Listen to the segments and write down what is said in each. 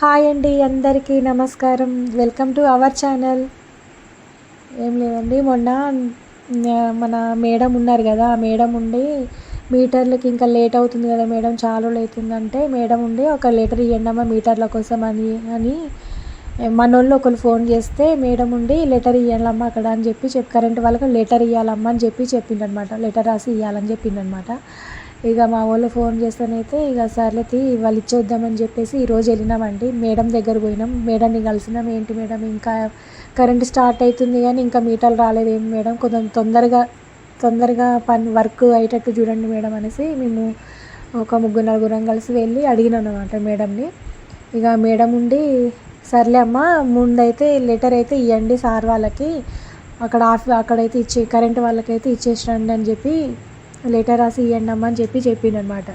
Hi అండి అందరికీ నమస్కారం. వెల్కమ్ టు అవర్ ఛానల్ ఏం లేదండి మొన్న మన మేడం ఉన్నారు కదా ఆ మేడం ఉండి మీటర్లకి ఇంకా లేట్ అవుతుంది కదా మేడం చాలా రోజులు అవుతుందంటే మేడం ఉండి ఒక లెటర్ ఇవ్వండమ్మా మీటర్ల కోసం అని అని మనోళ్ళు ఒకరు ఫోన్ చేస్తే మేడం ఉండి లెటర్ ఇవ్వాలమ్మా అక్కడ అని చెప్పి చెప్పి కరెంట్ వాళ్ళకి లెటర్ ఇవ్వాలమ్మా అని చెప్పి చెప్పిండనమాట లెటర్ రాసి ఇవ్వాలని చెప్పిండనమాట ఇక మా వాళ్ళు ఫోన్ చేస్తానైతే ఇక సర్లే తీ వాళ్ళు ఇచ్చేద్దామని చెప్పేసి ఈరోజు వెళ్ళినామండి. మేడం దగ్గర పోయినాం. మేడంని కలిసినాం. ఏంటి మేడం? ఇంకా కరెంట్ స్టార్ట్ అవుతుంది కానీ ఇంకా మీటర్లు రాలేదు. ఏం మేడం? కొంచెం తొందరగా తొందరగా పని వర్క్ అయ్యేటట్టు చూడండి మేడం అనేసి మేము ఒక ముగ్గురు నలుగురం కలిసి వెళ్ళి అడిగినాం అనమాట మేడంని. ఇక మేడం ఉండి సర్లే అమ్మ ముందైతే లెటర్ అయితే ఇవ్వండి సార్ వాళ్ళకి. అక్కడ ఆఫ్ అక్కడైతే ఇచ్చే కరెంట్ వాళ్ళకైతే ఇచ్చేసిరండి అని చెప్పి లెటర్ రాసి ఇవ్వండి అమ్మ అని చెప్పి చెప్పిండనమాట.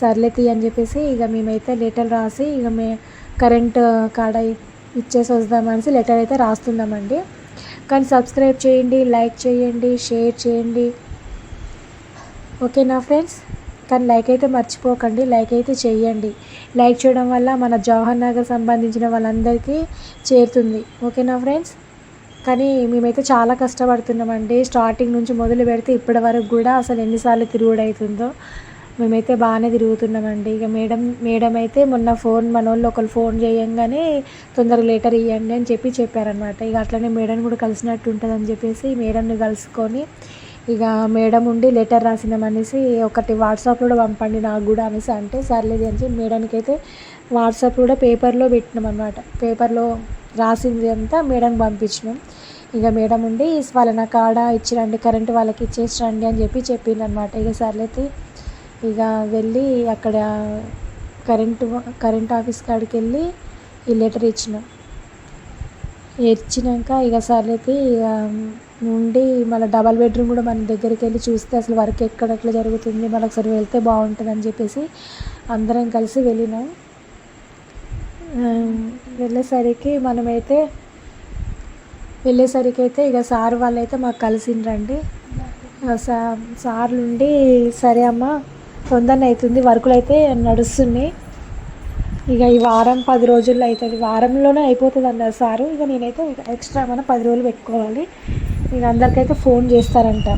సర్లే తీ అని చెప్పేసి ఇక మేమైతే లెటర్ రాసి ఇక మే కరెంట్ కాడ uh, ఇచ్చేసి వద్దామనేసి లెటర్ అయితే రాస్తున్నామండి. కానీ సబ్స్క్రైబ్ చేయండి లైక్ చేయండి షేర్ చేయండి. ఓకేనా ఫ్రెండ్స్? కానీ లైక్ అయితే మర్చిపోకండి లైక్ అయితే చేయండి. లైక్ చేయడం వల్ల మన జవహర్ నగర్ సంబంధించిన వాళ్ళందరికీ చేరుతుంది. ఓకేనా ఫ్రెండ్స్? కానీ మేమైతే చాలా కష్టపడుతున్నామండి. స్టార్టింగ్ నుంచి మొదలు పెడితే ఇప్పటి వరకు కూడా అసలు ఎన్నిసార్లు తిరుగుడవుతుందో మేమైతే బాగానే తిరుగుతున్నామండి. ఇక మేడం మేడం అయితే మొన్న ఫోన్ మన వాళ్ళు ఒకరు ఫోన్ చేయంగానే తొందరగా లెటర్ ఇవ్వండి అని చెప్పి చెప్పారనమాట ఇక అట్లనే మేడం కూడా కలిసినట్టు ఉంటుంది అని చెప్పేసి మేడంని కలుసుకొని ఇక మేడం ఉండి లెటర్ రాసినామనేసి ఒకటి వాట్సాప్ కూడా పంపండి నాకు కూడా అనేసి అంటే సర్లేదు అని చెప్పి మేడానికి అయితే వాట్సాప్ కూడా పేపర్లో పెట్టినాం అనమాట పేపర్లో రాసింది అంతా మేడం పంపించినాం. ఇక మేడం ఉండి వాళ్ళ నా కాడ ఇచ్చిరండి కరెంట్ వాళ్ళకి ఇచ్చేసి రండి అని చెప్పి చెప్పింది అనమాట ఇక సర్లైతే ఇక వెళ్ళి అక్కడ కరెంటు కరెంట్ ఆఫీస్ కాడికి వెళ్ళి ఈ లెటర్ ఇచ్చినాం. ఇచ్చినాక ఇక సర్లైతే ఇక ఉండి మళ్ళీ డబల్ బెడ్రూమ్ కూడా మన దగ్గరికి వెళ్ళి చూస్తే అసలు వర్క్ ఎక్కడెట్లా జరుగుతుంది మనకు ఒకసారి వెళ్తే బాగుంటుంది అని చెప్పేసి అందరం కలిసి వెళ్ళినాం. వెళ్ళేసరికి మనమైతే వెళ్ళేసరికి అయితే ఇక సార్ వాళ్ళైతే మాకు కలిసిండ్రండి. సా సార్లు ఉండి సరే అమ్మ తొందరనే అవుతుంది వర్కులు అయితే నడుస్తున్నాయి. ఇక ఈ వారం పది రోజుల్లో అవుతుంది. వారంలోనే అయిపోతుంది అన్నారు సారు. ఇక నేనైతే ఎక్స్ట్రా మన పది రోజులు పెట్టుకోవాలి. ఇక అందరికైతే ఫోన్ చేస్తారంట.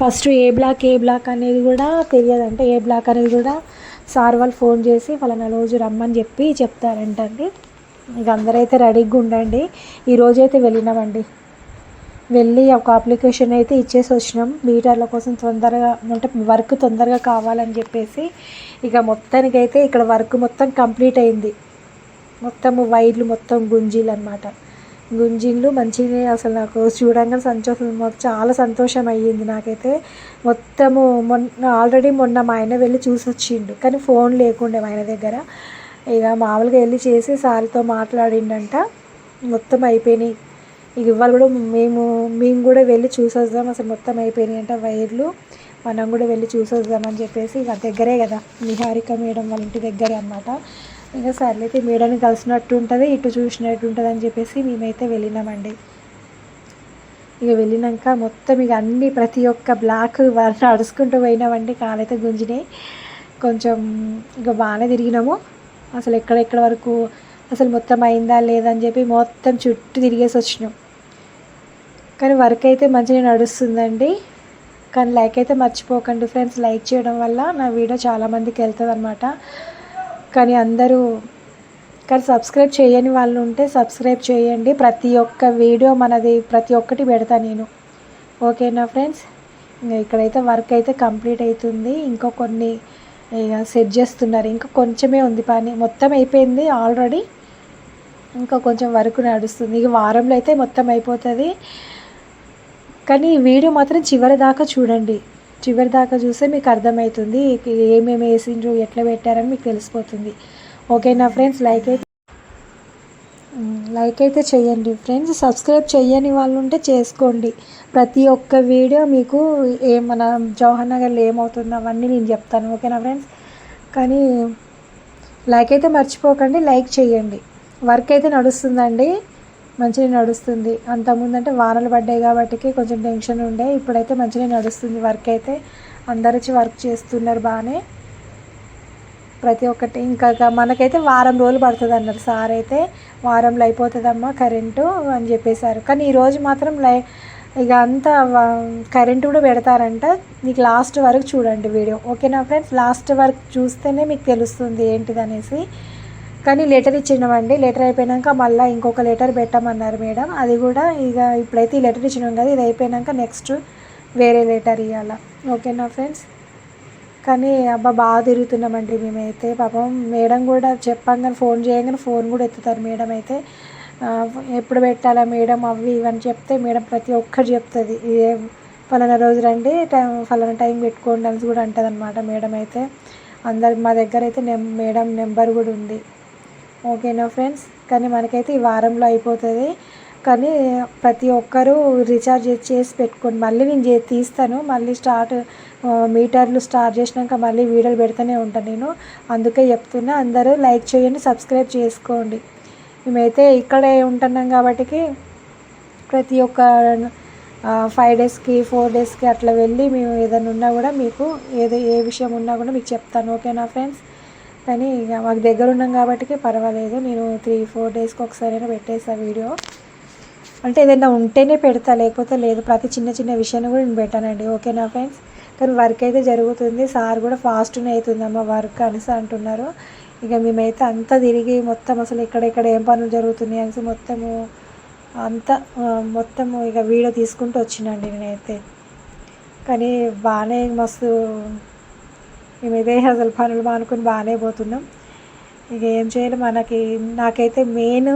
First A block A block అనేది కూడా తెలియదంట. ఏ బ్లాక్ అనేది కూడా సార్ వాళ్ళు ఫోన్ చేసి వాళ్ళని రోజు రమ్మని చెప్పి చెప్తారంటండి. ఇక అందరైతే రెడీగా ఉండండి. ఈ రోజైతే వెళ్ళినామండి. వెళ్ళి ఒక అప్లికేషన్ అయితే ఇచ్చేసి వచ్చినాం. మీటర్ల కోసం తొందరగా అంటే వర్క్ తొందరగా కావాలని చెప్పేసి ఇక మొత్తానికైతే ఇక్కడ వర్క్ మొత్తం కంప్లీట్ అయింది. మొత్తము వైర్లు మొత్తం గుంజీలు అనమాట గుంజిన్లు మంచిగా అసలు నాకు చూడంగా సంతోషం చాలా సంతోషం అయ్యింది నాకైతే. మొత్తము మొన్న ఆల్రెడీ మొన్న మా ఆయన వెళ్ళి చూసి వచ్చిండు కానీ ఫోన్ లేకుండే మా ఆయన దగ్గర. ఇక మామూలుగా వెళ్ళి చేసి సార్తో మాట్లాడిండంట మొత్తం అయిపోయినాయి. ఇక ఇవాళ కూడా మేము మేము కూడా వెళ్ళి చూసొద్దాం అసలు మొత్తం అయిపోయినాయి అంట వైర్లు. మనం కూడా వెళ్ళి చూసొద్దామని చెప్పేసి ఇక దగ్గరే కదా నిహారిక మేడం వాళ్ళ ఇంటి దగ్గరే అనమాట ఇంకా సర్లైతే మేడని కలిసినట్టు ఉంటుంది ఇటు చూసినట్టు ఉంటుంది అని చెప్పేసి మేమైతే వెళ్ళినామండి. ఇక వెళ్ళినాక మొత్తం ఇక అన్ని ప్రతి ఒక్క బ్లాక్ నడుచుకుంటూ పోయినామండి కాలైతే గుంజినాయి. కొంచెం ఇక బాగానే తిరిగినాము. అసలు ఎక్కడెక్కడ వరకు అసలు మొత్తం అయిందా లేదా అని చెప్పి మొత్తం చుట్టూ తిరిగేసి వచ్చినాం. కానీ వర్క్ అయితే మంచిగా నడుస్తుందండి. కానీ లైక్ అయితే మర్చిపోకండి ఫ్రెండ్స్ లైక్ చేయడం వల్ల నా వీడియో చాలామందికి వెళ్తుంది అనమాట కానీ అందరూ కానీ సబ్స్క్రైబ్ చేయని వాళ్ళు ఉంటే సబ్స్క్రైబ్ చేయండి. ప్రతి ఒక్క వీడియో మనది ప్రతి ఒక్కటి పెడతా నేను. ఓకేనా ఫ్రెండ్స్? ఇక్కడైతే వర్క్ అయితే కంప్లీట్ అవుతుంది ఇంకో కొన్ని ఇక సెట్ చేస్తున్నారు. ఇంకా కొంచెమే ఉంది పని. మొత్తం అయిపోయింది ఆల్రెడీ. ఇంకా కొంచెం వర్క్ నడుస్తుంది. ఇక వారంలో అయితే మొత్తం అయిపోతుంది. కానీ ఈ వీడియో మాత్రం చివరి దాకా చూడండి. చివరి దాకా చూస్తే మీకు అర్థమవుతుంది ఏమేమి వేసిండ్రు ఎట్లా పెట్టారని మీకు తెలిసిపోతుంది. ఓకేనా ఫ్రెండ్స్? లైక్ అయితే లైక్ అయితే చేయండి ఫ్రెండ్స్. సబ్స్క్రైబ్ చేయని వాళ్ళు ఉంటే చేసుకోండి. ప్రతి ఒక్క వీడియో మీకు ఏ మన జవహర్ నగర్లో ఏమవుతుందో అవన్నీ నేను చెప్తాను. ఓకేనా ఫ్రెండ్స్? కానీ లైక్ అయితే మర్చిపోకండి లైక్ చేయండి. వర్క్ అయితే నడుస్తుందండి. మంచిగా నడుస్తుంది. అంతకుముందు అంటే వానలు పడ్డాయి కాబట్టి కొంచెం టెన్షన్ ఉండే. ఇప్పుడైతే మంచిగా నడుస్తుంది వర్క్ అయితే. అందరు వచ్చి వర్క్ చేస్తున్నారు బాగానే. ప్రతి ఒక్కటి ఇంకా మనకైతే వారం రోజులు పడుతుంది అన్నారు సార్ అయితే. వారంలో అయిపోతుందమ్మా కరెంటు అని చెప్పేశారు. కానీ ఈరోజు మాత్రం లై ఇక అంతా కరెంటు కూడా పెడతారంట. మీకు లాస్ట్ వరకు చూడండి వీడియో. ఓకేనా ఫ్రెండ్స్? లాస్ట్ వరకు చూస్తేనే మీకు తెలుస్తుంది ఏంటిది అనేసి కానీ లెటర్ ఇచ్చినామండి లెటర్ అయిపోయినాక మళ్ళీ ఇంకొక లెటర్ పెట్టమన్నారు మేడం. అది కూడా ఇక ఇప్పుడైతే ఈ లెటర్ ఇచ్చినాం కదా ఇది అయిపోయినాక నెక్స్ట్ వేరే లెటర్ ఇవ్వాల ఓకేనా ఫ్రెండ్స్ కానీ అబ్బా బాగా తిరుగుతున్నామండి మేమైతే. పాపం మేడం కూడా చెప్పంగానే ఫోన్ చేయగానే ఫోన్ కూడా ఎత్తుతారు మేడం అయితే. ఎప్పుడు పెట్టాలా మేడం అవి ఇవన్నీ చెప్తే మేడం ప్రతి ఒక్కటి చెప్తుంది. ఇదే ఫలానా రోజు రండి టైం ఫలానా టైం పెట్టుకోండి అని కూడా అంటుంది అనమాట మేడం అయితే. అందరు మా దగ్గర అయితే నెం మేడం నెంబర్ కూడా ఉంది. ఓకేనా ఫ్రెండ్స్? కానీ మనకైతే ఈ వారంలో అయిపోతుంది. కానీ ప్రతి ఒక్కరూ రీఛార్జ్ చేసి పెట్టుకోండి. మళ్ళీ నేను చే తీస్తాను. మళ్ళీ స్టార్ట్ మీటర్లు స్టార్ట్ చేసినాక మళ్ళీ వీడియోలు పెడుతూనే ఉంటాను నేను. అందుకే చెప్తున్నా అందరూ లైక్ చేయండి సబ్స్క్రైబ్ చేసుకోండి. మేమైతే ఇక్కడే ఉంటున్నాం కాబట్టి ప్రతి ఒక్క ఫైవ్ డేస్కి ఫోర్ డేస్కి అట్లా వెళ్ళి మేము ఏదైనా ఉన్నా కూడా మీకు ఏదో ఏ విషయం ఉన్నా కూడా మీకు చెప్తాను. ఓకేనా ఫ్రెండ్స్? కానీ ఇక మాకు దగ్గర ఉన్నాం కాబట్టి పర్వాలేదు. నేను త్రీ ఫోర్ డేస్కి ఒకసారైనా పెట్టేసా వీడియో అంటే ఏదైనా ఉంటేనే పెడతా లేకపోతే లేదు. ప్రతి చిన్న చిన్న విషయాన్ని కూడా నేను పెట్టానండి. ఓకేనా ఫ్రెండ్స్ కానీ వర్క్ అయితే జరుగుతుంది. సార్ కూడా ఫాస్ట్నే అవుతుందమ్మా వర్క్ అనేసి అంటున్నారు. ఇక మేమైతే అంతా తిరిగి మొత్తం అసలు ఎక్కడెక్కడ ఏం పనులు జరుగుతున్నాయి అనేసి మొత్తము అంతా మొత్తము ఇక వీడియో తీసుకుంటూ వచ్చినండి నేనైతే. కానీ బాగానే మస్తు మేమైతే అసలు పనులు మానుకొని బాగానే పోతున్నాం. ఇక ఏం చేయాలి? మనకి నాకైతే మెయిన్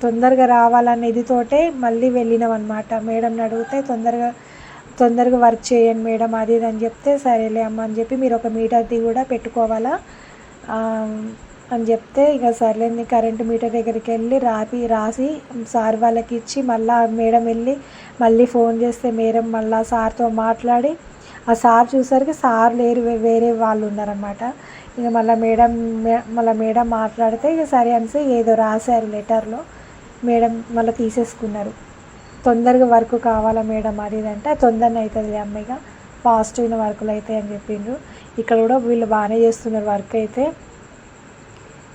తొందరగా రావాలన్న ఇదితోటే మళ్ళీ వెళ్ళినాం అనమాట మేడంని అడిగితే తొందరగా తొందరగా వర్క్ చేయండి మేడం అది ఇది అని చెప్తే సరేలే అమ్మ అని చెప్పి మీరు ఒక మీటర్ది కూడా పెట్టుకోవాలా? అని చెప్తే ఇక సర్లేని కరెంటు మీటర్ దగ్గరికి వెళ్ళి రాపి రాసి సార్ వాళ్ళకి ఇచ్చి మళ్ళీ మేడం వెళ్ళి మళ్ళీ ఫోన్ చేస్తే మేడం మళ్ళీ సార్తో మాట్లాడి ఆ సార్ చూసరికి సార్ లేరు వేరే వాళ్ళు ఉన్నారనమాట ఇక మళ్ళీ మేడం మళ్ళీ మేడం మాట్లాడితే ఇక సరే అనేసి ఏదో రాశారు లెటర్లో. మేడం మళ్ళీ తీసేసుకున్నారు. తొందరగా వర్క్ కావాలా మేడం అది అంటే తొందరగా అవుతుంది అమ్మాయిగా. ఫాస్ట్ అయిన వర్కులు అవుతాయి అని చెప్పిండ్రు. ఇక్కడ కూడా వీళ్ళు బాగానే చేస్తున్నారు వర్క్ అయితే.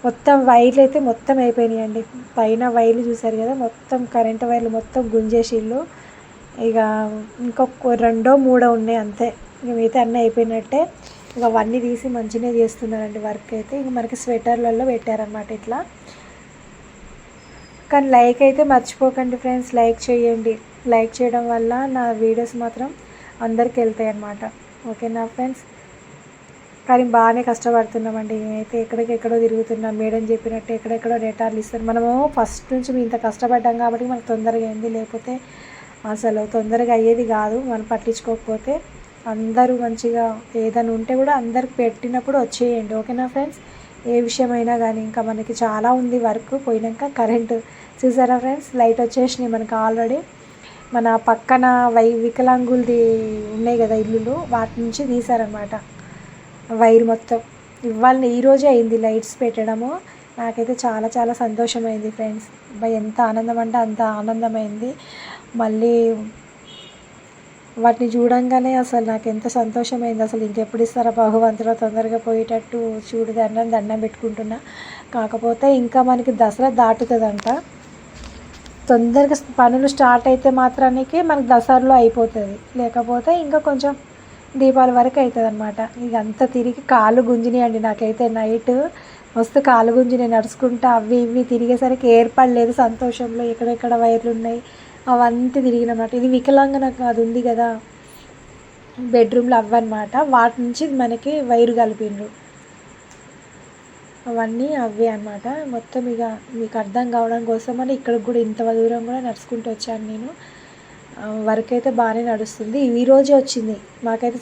మొత్తం వైర్లు అయితే మొత్తం అయిపోయినాయండి. పైన వైర్లు చూసారు కదా మొత్తం కరెంటు వైర్లు మొత్తం గుంజేసిళ్ళు. ఇక ఇంకొక రెండో మూడో ఉన్నాయి అంతే. ఇక మిగతా అన్నీ అయిపోయినట్టే. ఇక అవన్నీ తీసి మంచిగా చేస్తున్నారండి వర్క్ అయితే. ఇంక మనకి స్వెటర్లలో పెట్టారనమాట ఇట్లా. కానీ లైక్ అయితే మర్చిపోకండి ఫ్రెండ్స్. లైక్ చేయండి. లైక్ చేయడం వల్ల నా వీడియోస్ మాత్రం అందరికి వెళ్తాయి అన్నమాట. ఓకేనా ఫ్రెండ్స్? కానీ బాగానే కష్టపడుతున్నామండి. మేమైతే ఎక్కడికెక్కడో తిరుగుతున్నాం. మేడం చెప్పినట్టు ఎక్కడెక్కడో డేటాలు ఇస్తారు. మనము ఫస్ట్ నుంచి మేము ఇంత కష్టపడ్డాం కాబట్టి మనకు తొందరగా ఏంది లేకపోతే అసలు తొందరగా అయ్యేది కాదు. మనం పట్టించుకోకపోతే అందరూ మంచిగా ఏదైనా ఉంటే కూడా అందరికి పెట్టినప్పుడు వచ్చేయండి. ఓకేనా ఫ్రెండ్స్? ఏ విషయమైనా కానీ ఇంకా మనకి చాలా ఉంది వర్క్ పోయినాక కరెంటు. చూసారా ఫ్రెండ్స్? లైట్ వచ్చేసినాయి మనకి ఆల్రెడీ. మన పక్కన వై వికలాంగులది ఉన్నాయి కదా ఇల్లులు. వాటి నుంచి తీసారనమాట వైర్ మొత్తం. ఇవాళ ఈరోజే అయింది లైట్స్ పెట్టడము. నాకైతే చాలా చాలా సంతోషమైంది ఫ్రెండ్స్. బై ఎంత ఆనందం అంటే అంత ఆనందమైంది. మళ్ళీ వాటిని చూడంగానే అసలు నాకు ఎంత సంతోషమైంది. అసలు ఇంకెప్పుడు ఇస్తారా భగవంతుడు? తొందరగా పోయేటట్టు చూడు దండం దండం పెట్టుకుంటున్నా. కాకపోతే ఇంకా మనకి దసరా దాటుతుందంట. తొందరగా పనులు స్టార్ట్ అయితే మాత్రానికి మనకి దసరాలో అయిపోతుంది. లేకపోతే ఇంకా కొంచెం దీపావళి వరకు అవుతుంది అనమాట ఇక అంతా తిరిగి కాలు గుంజినాయండి నాకైతే నైట్. మస్తు కాలు గుంజినాయి నడుచుకుంటా అవి ఇవి తిరిగేసరికి ఏర్పడలేదు సంతోషంలో. ఎక్కడెక్కడ వైర్లు ఉన్నాయి అవంతా తిరిగినమాట. ఇది వికలాంగన అది ఉంది కదా. బెడ్రూమ్లో అవ్వనమాట. వాటి నుంచి మనకి వైరు కలిపిండ్రు. అవన్నీ అవే అన్నమాట. మొత్తం ఇక మీకు అర్థం కావడం కోసం అని ఇక్కడికి కూడా ఇంత దూరం కూడా నడుచుకుంటూ వచ్చాను నేను. వర్క్ అయితే బాగానే నడుస్తుంది. ఈ రోజే వచ్చింది. మాకైతే